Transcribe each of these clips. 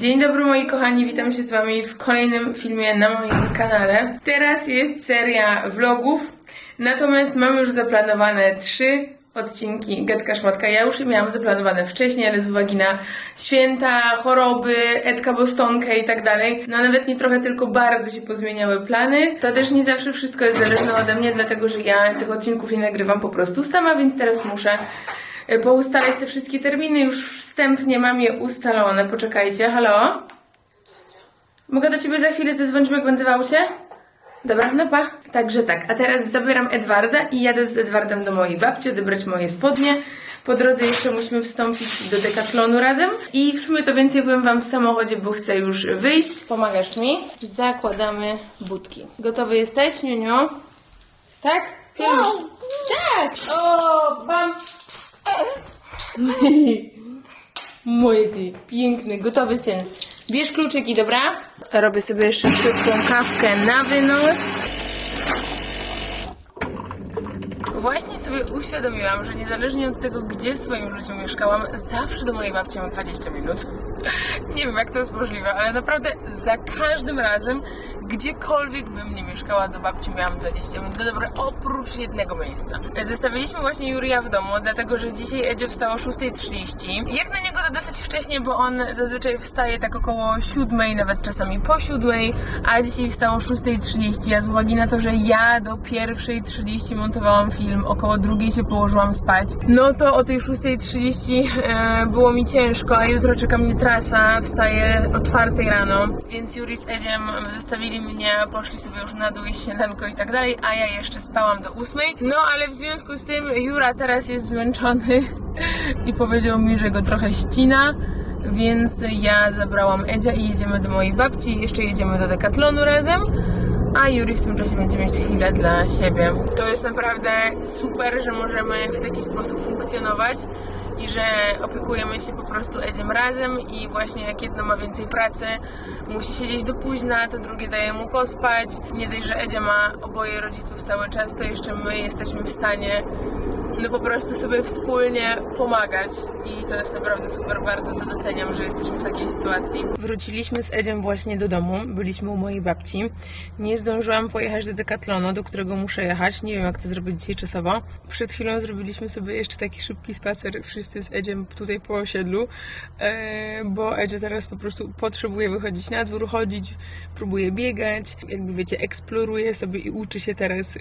Dzień dobry moi kochani, witam się z wami w kolejnym filmie na moim kanale. Teraz jest seria vlogów, natomiast mam już zaplanowane trzy odcinki Getka Szmatka. Ja już je miałam zaplanowane wcześniej, ale z uwagi na święta, choroby, Edka Bostonkę i tak dalej, no nawet nie trochę, tylko bardzo się pozmieniały plany. To też nie zawsze wszystko jest zależne ode mnie, dlatego że ja tych odcinków nie nagrywam po prostu sama, więc teraz muszę poustalać te wszystkie terminy. Już wstępnie mam je ustalone. Poczekajcie, halo? Mogę do ciebie za chwilę zadzwonić, jak będę w aucie? Dobra, no pa. Także tak, a teraz zabieram Edwarda i jadę z Edwardem do mojej babci, odebrać moje spodnie. Po drodze jeszcze musimy wstąpić do Decathlonu razem. I w sumie to więcej powiem wam w samochodzie, bo chcę już wyjść. Pomagasz mi? Zakładamy budki. Gotowy jesteś, Niuniu? Tak? Już. Tak! O, bam! Moje ty, piękny, gotowy syn. Bierz kluczyki, dobra? Robię sobie jeszcze szybką kawkę na wynos. Właśnie sobie uświadomiłam, że niezależnie od tego, gdzie w swoim życiu mieszkałam, zawsze do mojej babci mam 20 minut. Nie wiem, jak to jest możliwe, ale naprawdę za każdym razem, gdziekolwiek bym nie mieszkała, do babci miałam 20 minut. No dobra, oprócz jednego miejsca. Zostawiliśmy właśnie Jurija w domu, dlatego że dzisiaj Edzio wstał o 6.30. Jak na niego to dosyć wcześnie, bo on zazwyczaj wstaje tak około 7, nawet czasami po 7, a dzisiaj wstał o 6.30, a z uwagi na to, że ja do 1.30 montowałam film, około drugiej się położyłam spać, no to o tej 6.30 e, było mi ciężko, a jutro czeka mnie trasa, wstaję o 4 rano, więc Juri z Edziem zostawili mnie, poszli sobie już na dół i śniadanko i tak dalej, a ja jeszcze spałam do 8. No ale w związku z tym Jura teraz jest zmęczony i powiedział mi, że go trochę ścina. Więc ja zabrałam Edzia i jedziemy do mojej babci. Jeszcze jedziemy do Decathlonu razem. A Juri w tym czasie będzie mieć chwilę dla siebie. To jest naprawdę super, że możemy w taki sposób funkcjonować i że opiekujemy się po prostu Edziem razem i właśnie jak jedno ma więcej pracy, musi siedzieć do późna, to drugie daje mu pospać. Nie dość, że Edzia ma oboje rodziców cały czas, to jeszcze my jesteśmy w stanie no po prostu sobie wspólnie pomagać i to jest naprawdę super, bardzo to doceniam, że jesteśmy w takiej sytuacji. Wróciliśmy z Edziem właśnie do domu, byliśmy u mojej babci. Nie zdążyłam pojechać do Decathlonu, do którego muszę jechać, nie wiem jak to zrobić dzisiaj czasowo. Przed chwilą zrobiliśmy sobie jeszcze taki szybki spacer wszyscy z Edziem tutaj po osiedlu, e, bo Edzio teraz po prostu potrzebuje wychodzić na dwór, chodzić, próbuje biegać, jakby wiecie, eksploruje sobie i uczy się teraz,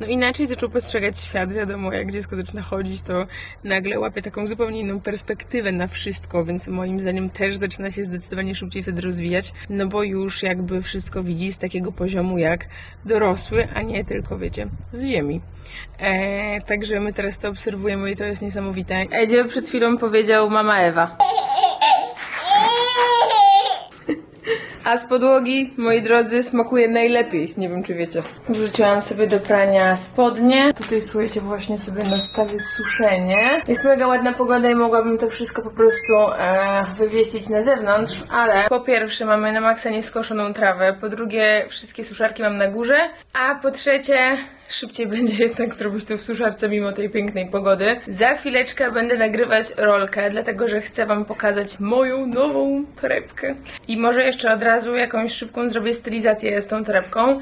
no inaczej zaczął postrzegać świat, wiadomo, jak dziecko zaczyna chodzić, to nagle łapie taką zupełnie inną perspektywę na wszystko, więc moim zdaniem też zaczyna się zdecydowanie szybciej wtedy rozwijać, no bo już jakby wszystko widzi z takiego poziomu jak dorosły, a nie tylko, wiecie, z ziemi. E, także my teraz to obserwujemy i to jest niesamowite. Edzio przed chwilą powiedział mama Ewa. A z podłogi, moi drodzy, smakuje najlepiej. Nie wiem, czy wiecie. Wrzuciłam sobie do prania spodnie. Tutaj, słuchajcie, właśnie sobie nastawię suszenie. Jest mega ładna pogoda i mogłabym to wszystko po prostu e, wywiesić na zewnątrz, ale po pierwsze mamy na maksa nieskoszoną trawę, po drugie wszystkie suszarki mam na górze, a po trzecie szybciej będzie jednak zrobić to w suszarce mimo tej pięknej pogody. Za chwileczkę będę nagrywać rolkę, dlatego że chcę Wam pokazać moją nową torebkę. I może jeszcze od razu jakąś szybką zrobię stylizację z tą torebką.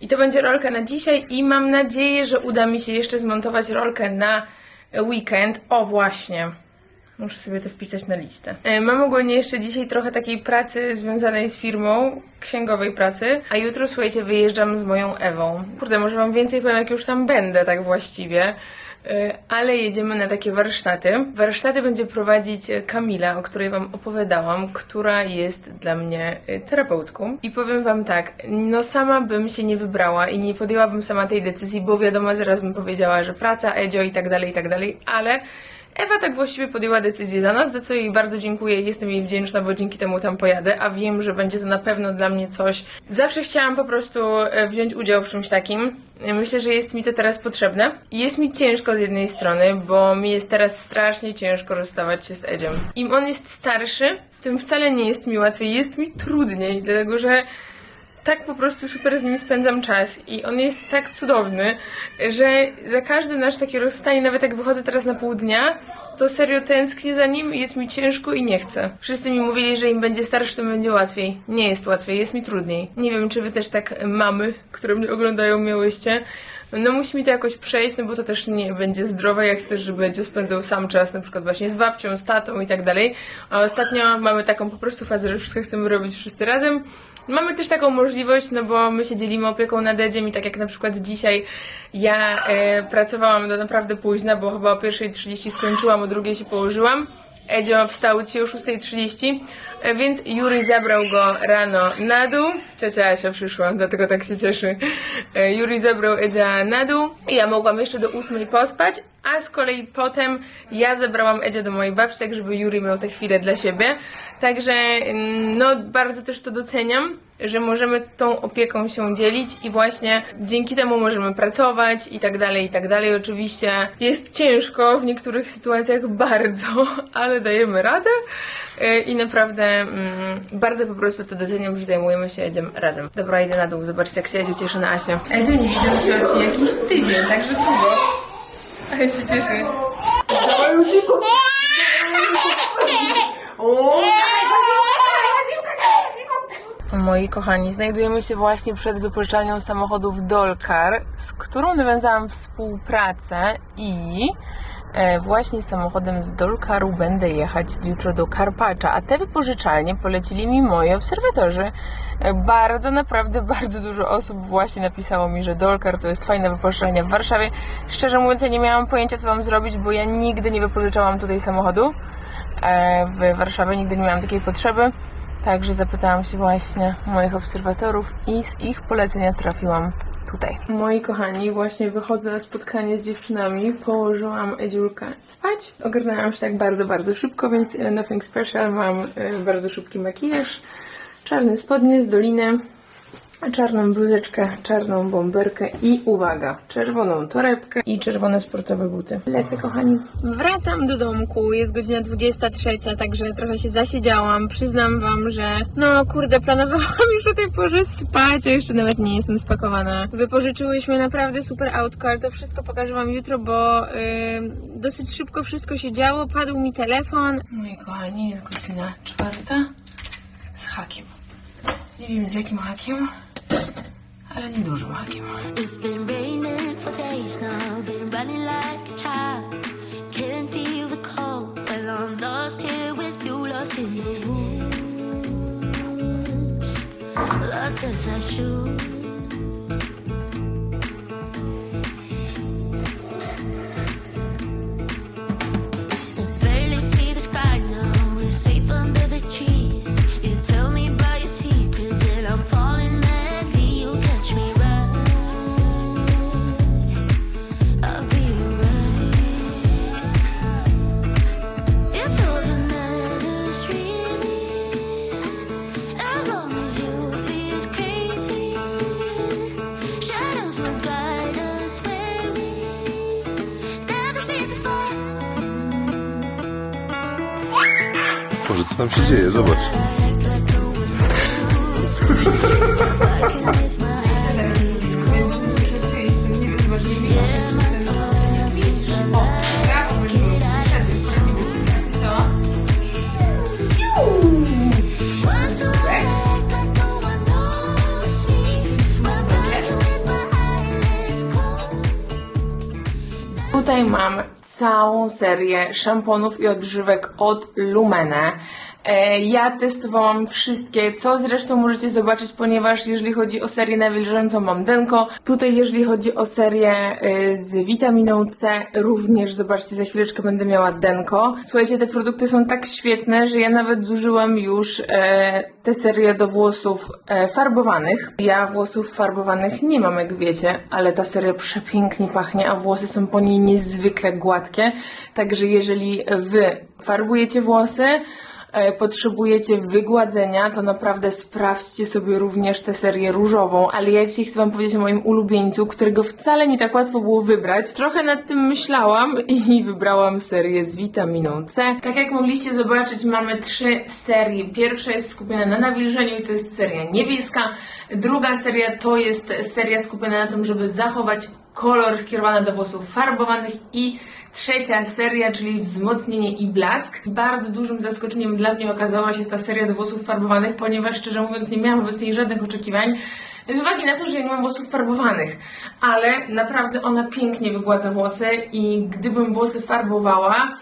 I to będzie rolka na dzisiaj i mam nadzieję, że uda mi się jeszcze zmontować rolkę na weekend. O właśnie. Muszę sobie to wpisać na listę. E, Mam ogólnie jeszcze dzisiaj trochę takiej pracy związanej z firmą, księgowej pracy, a jutro, słuchajcie, wyjeżdżam z moją Ewą. Kurde, może wam więcej powiem, jak już tam będę, tak właściwie. E, Ale jedziemy na takie warsztaty. Warsztaty będzie prowadzić e, Kamila, o której Wam opowiadałam, która jest dla mnie terapeutką. I powiem Wam tak, no sama bym się nie wybrała i nie podjęłabym sama tej decyzji, bo wiadomo, zaraz bym powiedziała, że praca, Edzio i tak dalej, i tak dalej, ale Ewa tak właściwie podjęła decyzję za nas, za co jej bardzo dziękuję i jestem jej wdzięczna, bo dzięki temu tam pojadę, a wiem, że będzie to na pewno dla mnie coś. Zawsze chciałam po prostu e, wziąć udział w czymś takim. Myślę, że jest mi to teraz potrzebne. Jest mi ciężko z jednej strony, bo mi jest teraz strasznie ciężko rozstawać się z Edziem. Im on jest starszy, tym wcale nie jest mi łatwiej, jest mi trudniej, dlatego że tak po prostu super z nim spędzam czas i on jest tak cudowny, że za każde nasze takie rozstanie, nawet jak wychodzę teraz na pół dnia, to serio tęsknię za nim, jest mi ciężko i nie chcę. Wszyscy mi mówili, że im będzie starszy, to będzie łatwiej. Nie jest łatwiej, jest mi trudniej. Nie wiem, czy wy też tak mamy, które mnie oglądają, miałyście. No musi mi to jakoś przejść, no bo to też nie będzie zdrowe, jak chcesz, żeby będzie spędzał sam czas, na przykład właśnie z babcią, z tatą i tak dalej. A ostatnio mamy taką po prostu fazę, że wszystko chcemy robić wszyscy razem. Mamy też taką możliwość, no bo my się dzielimy opieką nad Edziem i tak jak na przykład dzisiaj ja e, pracowałam do naprawdę późna, bo chyba o 1.30 skończyłam, o drugiej się położyłam. Edzio wstał ci o 6.30, e, więc Juri zabrał go rano na dół. Ciocia Asia przyszła, dlatego tak się cieszy. E, Juri zabrał Edzia na dół ja mogłam jeszcze do 8 pospać, a z kolei potem ja zabrałam Edzia do mojej babci, tak żeby Juri miał te chwilę dla siebie. Także mm, no bardzo też to doceniam, że możemy tą opieką się dzielić i właśnie dzięki temu możemy pracować i tak dalej, i tak dalej. Oczywiście jest ciężko w niektórych sytuacjach bardzo, ale dajemy radę Yy, i naprawdę mm, bardzo po prostu to doceniam, że zajmujemy się Edziem razem. Dobra, idę na dół, zobaczcie jak się Edziu cieszy na Asię. Edziu nie widział cioci jakiś tydzień, także długo. Ale się cieszy. Moi kochani, znajdujemy się właśnie przed wypożyczalnią samochodów Dolcar, z którą nawiązałam współpracę i e, właśnie samochodem z Dolcaru będę jechać jutro do Karpacza, a te wypożyczalnie polecili mi moi obserwatorzy. E, Bardzo, naprawdę bardzo dużo osób właśnie napisało mi, że Dolcar to jest fajna wypożyczalnia w Warszawie. Szczerze mówiąc, ja nie miałam pojęcia, co mam zrobić, bo ja nigdy nie wypożyczałam tutaj samochodu e, w Warszawie, nigdy nie miałam takiej potrzeby. Także zapytałam się właśnie moich obserwatorów i z ich polecenia trafiłam tutaj. Moi kochani, właśnie wychodzę na spotkanie z dziewczynami. Położyłam Edziulkę spać. Ogarnęłam się tak bardzo, bardzo szybko, więc e, nothing special. Mam e, bardzo szybki makijaż, czarne spodnie z doliny, czarną bluzeczkę, czarną bomberkę i uwaga, czerwoną torebkę i czerwone sportowe buty. Lecę, kochani. Wracam do domku, jest godzina 23, także trochę się zasiedziałam. Przyznam wam, że no kurde, planowałam już o tej porze spać, a jeszcze nawet nie jestem spakowana. Wypożyczyłyśmy naprawdę super autko, ale to wszystko pokażę wam jutro, bo yy, dosyć szybko wszystko się działo. Padł mi telefon. Moi kochani, jest godzina czwarta z hakiem. Nie wiem z jakim hakiem, ale hakiem. It's been raining for days now, been running like a child. Can't feel the cold. Well, I'm lost here with you, lost in the woods. Lost as I should. Lift my eyes cold. Tutaj mam całą serię szamponów i odżywek od Lumene. E, Ja testowałam wszystkie, co zresztą możecie zobaczyć, ponieważ jeżeli chodzi o serię nawilżającą mam Denko. Tutaj jeżeli chodzi o serię e, z witaminą C, również zobaczcie, za chwileczkę będę miała Denko. Słuchajcie, te produkty są tak świetne, że ja nawet zużyłam już e, tę serię do włosów e, farbowanych. Ja włosów farbowanych nie mam, jak wiecie, ale ta seria przepięknie pachnie, a włosy są po niej niezwykle gładkie. Także jeżeli wy farbujecie włosy, potrzebujecie wygładzenia, to naprawdę sprawdźcie sobie również tę serię różową. Ale ja dzisiaj chcę Wam powiedzieć o moim ulubieńcu, którego wcale nie tak łatwo było wybrać. Trochę nad tym myślałam i wybrałam serię z witaminą C. Tak jak mogliście zobaczyć, mamy trzy serie. Pierwsza jest skupiona na nawilżeniu i to jest seria niebieska. Druga seria to jest seria skupiona na tym, żeby zachować kolor skierowany do włosów farbowanych i trzecia seria, czyli Wzmocnienie i Blask. Bardzo dużym zaskoczeniem dla mnie okazała się ta seria do włosów farbowanych, ponieważ szczerze mówiąc nie miałam wobec niej żadnych oczekiwań. Z uwagi na to, że ja nie mam włosów farbowanych, ale naprawdę ona pięknie wygładza włosy i gdybym włosy farbowała,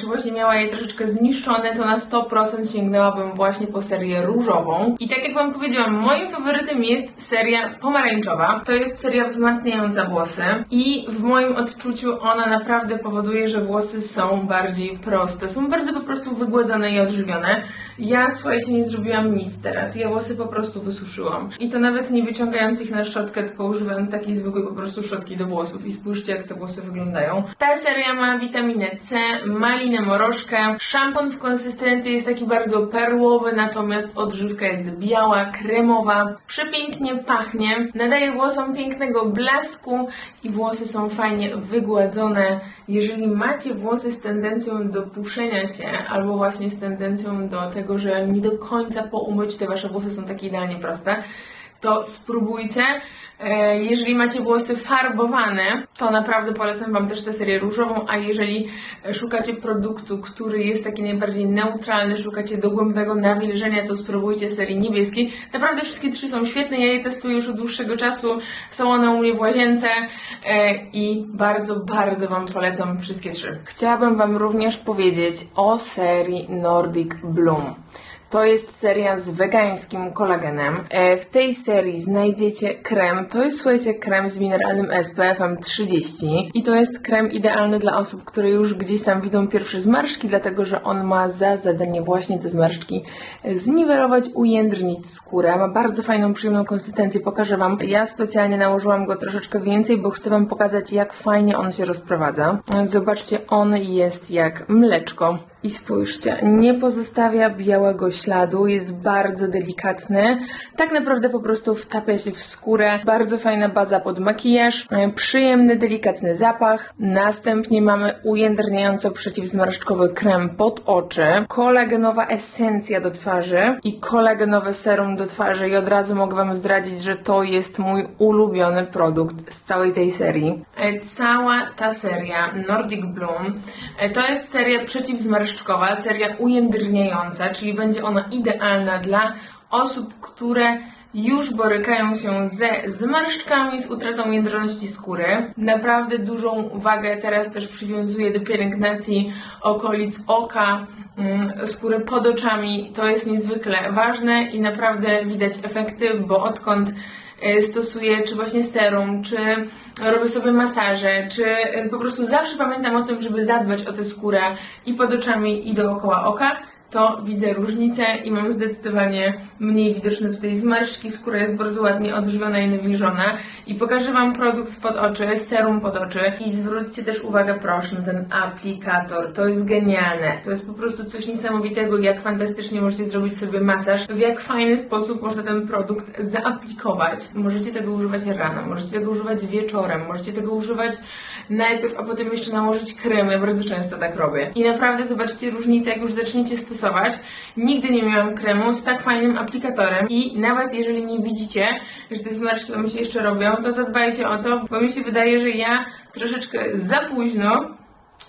czy właśnie miała je troszeczkę zniszczone, to na 100% sięgnęłabym właśnie po serię różową. I tak jak Wam powiedziałam, moim faworytem jest seria pomarańczowa. To jest seria wzmacniająca włosy i w moim odczuciu ona naprawdę powoduje, że włosy są bardziej proste. Są bardzo po prostu wygładzone i odżywione. Ja słuchajcie, nie zrobiłam nic teraz. Ja włosy po prostu wysuszyłam. I to nawet nie wyciągając ich na szczotkę, tylko używając takiej zwykłej po prostu szczotki do włosów. I spójrzcie, jak te włosy wyglądają. Ta seria ma witaminę C, malinę morożkę. Szampon w konsystencji jest taki bardzo perłowy, natomiast odżywka jest biała, kremowa. Przepięknie pachnie. Nadaje włosom pięknego blasku i włosy są fajnie wygładzone. Jeżeli macie włosy z tendencją do puszenia się, albo właśnie z tendencją do tego, że nie do końca po umyciu te wasze włosy są takie idealnie proste, to spróbujcie. E, Jeżeli macie włosy farbowane, to naprawdę polecam Wam też tę serię różową, a jeżeli szukacie produktu, który jest taki najbardziej neutralny, szukacie dogłębnego nawilżenia, to spróbujcie serii niebieskiej. Naprawdę wszystkie trzy są świetne, ja je testuję już od dłuższego czasu, są one u mnie w łazience e, i bardzo, bardzo Wam polecam wszystkie trzy. Chciałabym Wam również powiedzieć o serii Nordic Bloom. To jest seria z wegańskim kolagenem. E, W tej serii znajdziecie krem. To jest, słuchajcie, krem z mineralnym SPF-em 30. I to jest krem idealny dla osób, które już gdzieś tam widzą pierwsze zmarszczki, dlatego że on ma za zadanie właśnie te zmarszczki e, zniwelować, ujędrnić skórę. Ma bardzo fajną, przyjemną konsystencję. Pokażę Wam. Ja specjalnie nałożyłam go troszeczkę więcej, bo chcę Wam pokazać, jak fajnie on się rozprowadza. E, Zobaczcie, on jest jak mleczko. I spójrzcie, nie pozostawia białego śladu, jest bardzo delikatny. Tak naprawdę po prostu wtapia się w skórę. Bardzo fajna baza pod makijaż, e, przyjemny, delikatny zapach. Następnie mamy ujędrniająco przeciwzmarszczkowy krem pod oczy, kolagenowa esencja do twarzy i kolagenowe serum do twarzy. I od razu mogę Wam zdradzić, że to jest mój ulubiony produkt z całej tej serii. E, Cała ta seria Nordic Bloom e, to jest seria przeciwzmarszczkowa, seria ujędrniająca, czyli będzie ona idealna dla osób, które już borykają się ze zmarszczkami, z utratą jędrności skóry. Naprawdę dużą wagę teraz też przywiązuję do pielęgnacji okolic oka, mm, skóry pod oczami. To jest niezwykle ważne i naprawdę widać efekty, bo odkąd e, stosuję czy właśnie serum, czy robię sobie masaże, czy e, po prostu zawsze pamiętam o tym, żeby zadbać o tę skórę i pod oczami, i dookoła oka, to widzę różnicę i mam zdecydowanie mniej widoczne tutaj zmarszczki. Skóra jest bardzo ładnie odżywiona i nawilżona. I pokażę Wam produkt pod oczy, serum pod oczy. I zwróćcie też uwagę, proszę, na ten aplikator. To jest genialne. To jest po prostu coś niesamowitego, jak fantastycznie możecie zrobić sobie masaż, w jak fajny sposób można ten produkt zaaplikować. Możecie tego używać rano, możecie tego używać wieczorem, możecie tego używać najpierw, a potem jeszcze nałożyć krem. Ja bardzo często tak robię. I naprawdę zobaczcie różnicę, jak już zaczniecie stosować. Nigdy nie miałam kremu z tak fajnym aplikatorem i nawet jeżeli nie widzicie, że te zmarszczki Wam się jeszcze robią, to zadbajcie o to, bo mi się wydaje, że ja troszeczkę za późno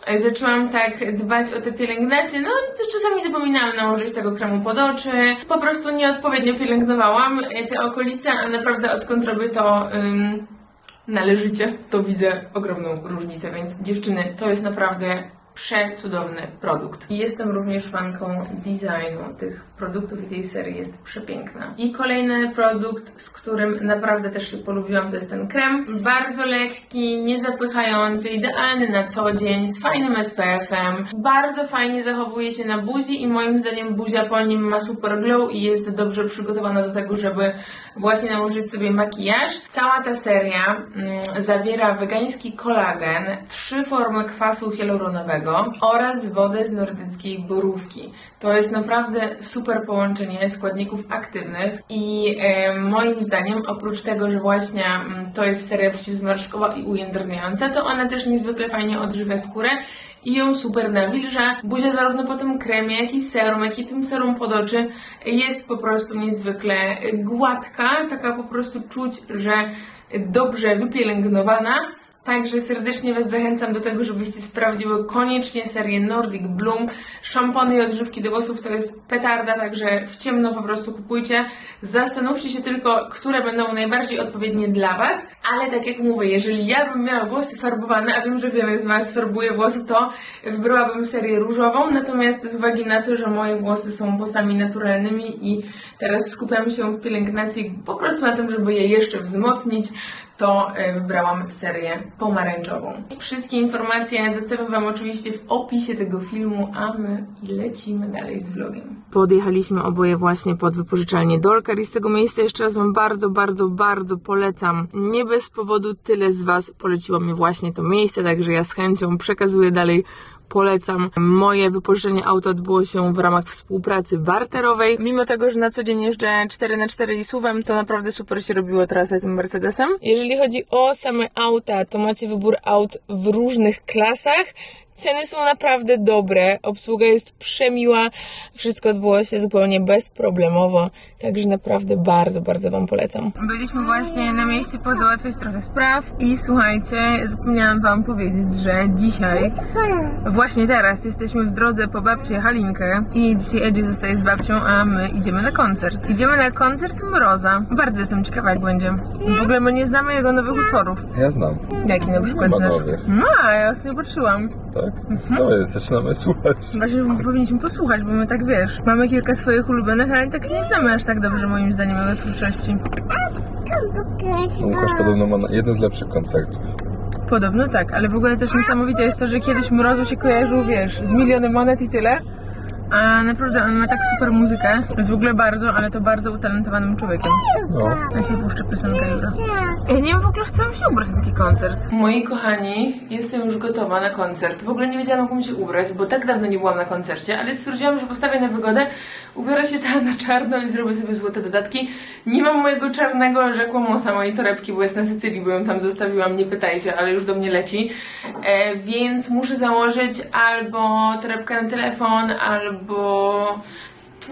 e, zaczęłam tak dbać o te pielęgnacje, no to czasami zapominałam nałożyć tego kremu pod oczy, po prostu nieodpowiednio pielęgnowałam e, te okolice, a naprawdę odkąd robię to ym, należycie, to widzę ogromną różnicę, więc dziewczyny, to jest naprawdę przecudowny produkt. Jestem również fanką designu tych produktów i tej serii jest przepiękna. I kolejny produkt, z którym naprawdę też się polubiłam, to jest ten krem. Bardzo lekki, niezapychający, idealny na co dzień, z fajnym SPF-em. Bardzo fajnie zachowuje się na buzi i moim zdaniem buzia po nim ma super glow i jest dobrze przygotowana do tego, żeby właśnie nałożyć sobie makijaż. Cała ta seria mm, zawiera wegański kolagen, trzy formy kwasu hialuronowego oraz wodę z nordyckiej borówki. To jest naprawdę super połączenie składników aktywnych i e, moim zdaniem oprócz tego, że właśnie mm, to jest seria przeciwzmarszczkowa i ujędrniająca, to ona też niezwykle fajnie odżywia skórę i ją super nawilża. Buzia zarówno po tym kremie, jak i serum, jak i tym serum pod oczy jest po prostu niezwykle gładka, taka po prostu czuć, że dobrze wypielęgnowana. Także serdecznie Was zachęcam do tego, żebyście sprawdziły koniecznie serię Nordic Bloom. Szampony i odżywki do włosów to jest petarda, także w ciemno po prostu kupujcie. Zastanówcie się tylko, które będą najbardziej odpowiednie dla Was. Ale tak jak mówię, jeżeli ja bym miała włosy farbowane, a wiem, że wiele z Was farbuje włosy, to wybrałabym serię różową. Natomiast z uwagi na to, że moje włosy są włosami naturalnymi i teraz skupiam się w pielęgnacji po prostu na tym, żeby je jeszcze wzmocnić, to e, wybrałam serię pomarańczową. Wszystkie informacje zostawiam Wam oczywiście w opisie tego filmu, a my lecimy dalej z vlogiem. Podjechaliśmy oboje właśnie pod wypożyczalnię Dolkar i z tego miejsca jeszcze raz Wam bardzo, bardzo, bardzo polecam. Nie bez powodu tyle z Was poleciło mi właśnie to miejsce, także ja z chęcią przekazuję dalej polecam. Moje wypożyczenie auta odbyło się w ramach współpracy barterowej. Mimo tego, że na co dzień jeżdżę 4x4 i suwem, to naprawdę super się robiło trasę tym Mercedesem. Jeżeli chodzi o same auta, to macie wybór aut w różnych klasach. Ceny są naprawdę dobre, obsługa jest przemiła, wszystko odbyło się zupełnie bezproblemowo, także naprawdę bardzo, bardzo Wam polecam. Byliśmy właśnie na mieście pozałatwiać trochę spraw i słuchajcie, zapomniałam Wam powiedzieć, że dzisiaj, właśnie teraz jesteśmy w drodze po babcię Halinkę i dzisiaj Edzie zostaje z babcią, a my idziemy na koncert. Idziemy na koncert Mroza. Bardzo jestem ciekawa jak będzie. W ogóle my nie znamy jego nowych utworów. Ja znam. Jaki na przykład znasz? No, ja ostatnio patrzyłam. Tak? No więc zaczynamy słuchać. Właśnie powinniśmy posłuchać, bo my tak wiesz, mamy kilka swoich ulubionych, ale tak nie znamy aż tak dobrze moim zdaniem jego twórczości. Łukasz podobno ma jeden z lepszych koncertów. Podobno tak, ale w ogóle też niesamowite jest to, że kiedyś Mrozu się kojarzył, wiesz, z milionem monet i tyle. A naprawdę on ma tak super muzykę. Jest w ogóle bardzo, ale to bardzo utalentowanym człowiekiem. No. Ja ci puszczę piosenkę Jura. Ja nie wiem w ogóle w co mam się ubrać na taki koncert. Moi kochani, jestem już gotowa na koncert. W ogóle nie wiedziałam, jak mam się ubrać, bo tak dawno nie byłam na koncercie, ale stwierdziłam, że postawię na wygodę, ubiorę się cała na czarno i zrobię sobie złote dodatki. Nie mam mojego czarnego rzekłomosa, mojej torebki, bo jest na Sycylii, bo ją tam zostawiłam, nie pytajcie, ale już do mnie leci. E, więc muszę założyć albo torebkę na telefon, albo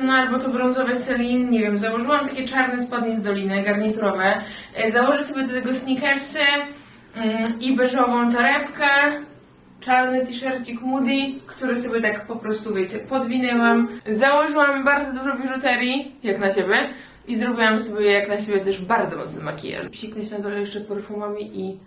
no albo to brązowe Celine, nie wiem, założyłam takie czarne spodnie z doliny, garniturowe. E, Założę sobie do tego sneakersy mm, i beżową torebkę, czarny t-shircik Moody, który sobie tak po prostu, wiecie, podwinęłam. Założyłam bardzo dużo biżuterii, jak na siebie, i zrobiłam sobie jak na siebie też bardzo mocny makijaż. Psiknąć na dole jeszcze perfumami i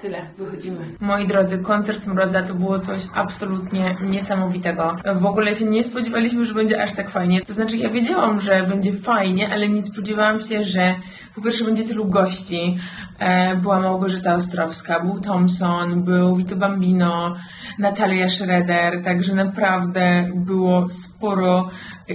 Tyle, wychodzimy. Moi drodzy, koncert Mroza to było coś absolutnie niesamowitego. W ogóle się nie spodziewaliśmy, że będzie aż tak fajnie. To znaczy, ja wiedziałam, że będzie fajnie, ale nie spodziewałam się, że po pierwsze będzie tylu gości. E, była Małgorzata Ostrowska, był Thompson, był Vito Bambino, Natalia Schroeder, także naprawdę było sporo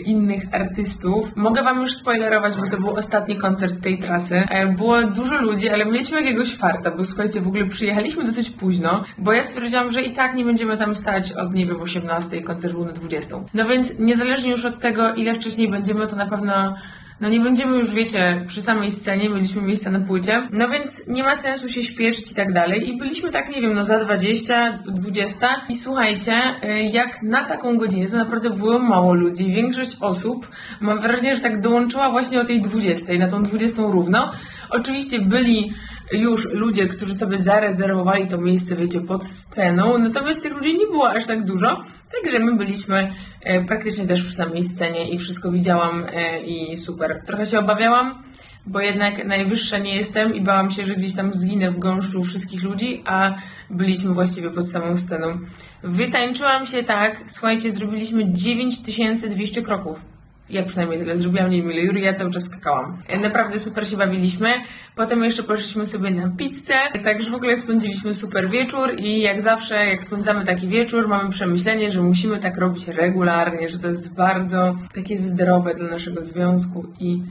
innych artystów. Mogę Wam już spoilerować, bo to był ostatni koncert tej trasy. E, Było dużo ludzi, ale mieliśmy jakiegoś farta, bo słuchajcie, w ogóle przyjechaliśmy dosyć późno, bo ja stwierdziłam, że i tak nie będziemy tam stać od, nie wiem, 18, koncert był na 20. No więc niezależnie już od tego, ile wcześniej będziemy, to na pewno no nie będziemy już, wiecie, przy samej scenie, mieliśmy miejsce na płycie, no więc nie ma sensu się śpieszyć i tak dalej. I byliśmy tak, nie wiem, no za 20, 20 i słuchajcie, y, jak na taką godzinę to naprawdę było mało ludzi. Większość osób, mam wrażenie, że tak dołączyła właśnie o tej 20, na tą 20 równo. Oczywiście byli już ludzie, którzy sobie zarezerwowali to miejsce, wiecie, pod sceną, natomiast tych ludzi nie było aż tak dużo, także my byliśmy e, praktycznie też przy samej scenie i wszystko widziałam e, i super. Trochę się obawiałam, bo jednak najwyższa nie jestem i bałam się, że gdzieś tam zginę w gąszczu wszystkich ludzi, a byliśmy właściwie pod samą sceną. Wytańczyłam się tak, słuchajcie, zrobiliśmy 9200 kroków. Ja przynajmniej tyle zrobiłam, nie wiem ile Jury, ja cały czas skakałam. E, Naprawdę super się bawiliśmy. Potem jeszcze poszliśmy sobie na pizzę, także w ogóle spędziliśmy super wieczór i jak zawsze, jak spędzamy taki wieczór, mamy przemyślenie, że musimy tak robić regularnie, że to jest bardzo takie zdrowe dla naszego związku i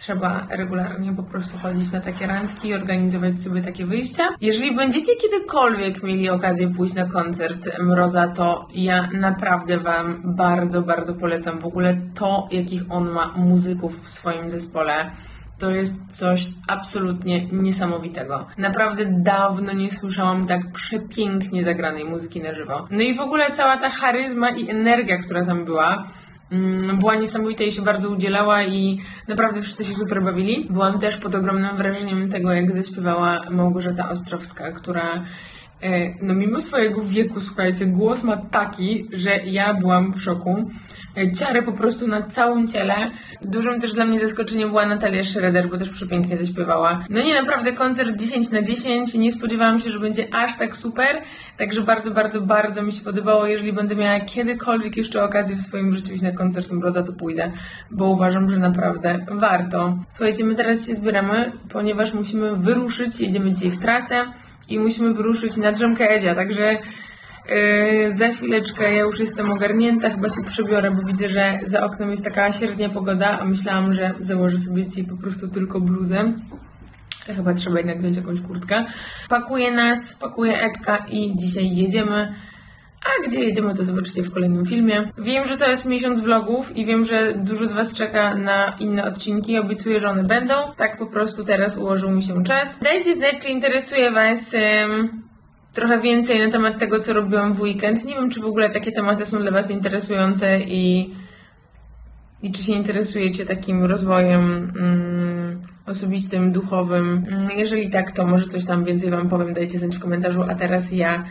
Trzeba regularnie po prostu chodzić na takie randki i organizować sobie takie wyjścia. Jeżeli będziecie kiedykolwiek mieli okazję pójść na koncert Mroza, to ja naprawdę Wam bardzo, bardzo polecam w ogóle to, jakich on ma muzyków w swoim zespole. To jest coś absolutnie niesamowitego. Naprawdę dawno nie słyszałam tak przepięknie zagranej muzyki na żywo. No i w ogóle cała ta charyzma i energia, która tam była, była niesamowita i się bardzo udzielała i naprawdę wszyscy się super bawili. Byłam też pod ogromnym wrażeniem tego, jak zaśpiewała Małgorzata Ostrowska, która E, No mimo swojego wieku, słuchajcie, głos ma taki, że ja byłam w szoku. E, Ciary po prostu na całym ciele. Dużym też dla mnie zaskoczeniem była Natalia Schroeder, bo też przepięknie zaśpiewała. No nie, naprawdę koncert 10 na 10. Nie spodziewałam się, że będzie aż tak super. Także bardzo, bardzo, bardzo mi się podobało. Jeżeli będę miała kiedykolwiek jeszcze okazję w swoim życiu iść na koncert Mroza, to pójdę, bo uważam, że naprawdę warto. Słuchajcie, my teraz się zbieramy, ponieważ musimy wyruszyć. Jedziemy dzisiaj w trasę i musimy wyruszyć na drzemkę Edzia, także Yy, za chwileczkę ja już jestem ogarnięta, chyba się przebiorę, bo widzę, że za oknem jest taka średnia pogoda, a myślałam, że założę sobie dzisiaj po prostu tylko bluzę. Chyba trzeba jednak wziąć jakąś kurtkę. Pakuje nas, pakuje Edka i dzisiaj jedziemy. A gdzie jedziemy, to zobaczycie w kolejnym filmie. Wiem, że to jest miesiąc vlogów i wiem, że dużo z Was czeka na inne odcinki. Obiecuję, że one będą. Tak po prostu teraz ułożył mi się czas. Dajcie znać, czy interesuje Was trochę więcej na temat tego, co robiłam w weekend. Nie wiem, czy w ogóle takie tematy są dla Was interesujące i, i czy się interesujecie takim rozwojem mm, osobistym, duchowym. Mm, Jeżeli tak, to może coś tam więcej Wam powiem, dajcie znać w komentarzu. A teraz ja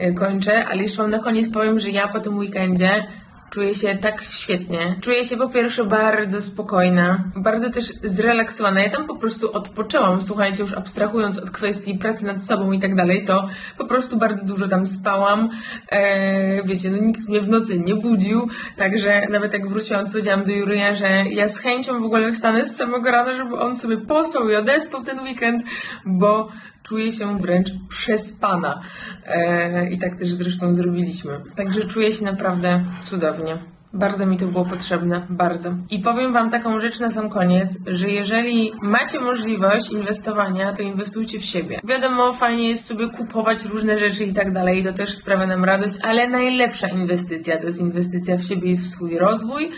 y, kończę, ale jeszcze Wam na koniec powiem, że ja po tym weekendzie czuję się tak świetnie. Czuję się po pierwsze bardzo spokojna, bardzo też zrelaksowana. Ja tam po prostu odpoczęłam, słuchajcie, już abstrahując od kwestii pracy nad sobą i tak dalej, to po prostu bardzo dużo tam spałam. E, wiecie, no nikt mnie w nocy nie budził, także nawet jak wróciłam, odpowiedziałam do Juryja, że ja z chęcią w ogóle wstanę z samego rana, żeby on sobie pospał i odespał ten weekend, bo czuję się wręcz przespana. E, I tak też zresztą zrobiliśmy. Także czuję się naprawdę cudownie. Bardzo mi to było potrzebne, bardzo. I powiem Wam taką rzecz na sam koniec, że jeżeli macie możliwość inwestowania, to inwestujcie w siebie. Wiadomo, fajnie jest sobie kupować różne rzeczy i tak dalej, to też sprawia nam radość, ale najlepsza inwestycja to jest inwestycja w siebie i w swój rozwój.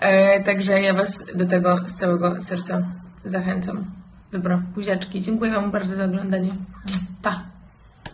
E, także ja Was do tego z całego serca zachęcam. Dobra, buziaczki, dziękuję Wam bardzo za oglądanie. Pa!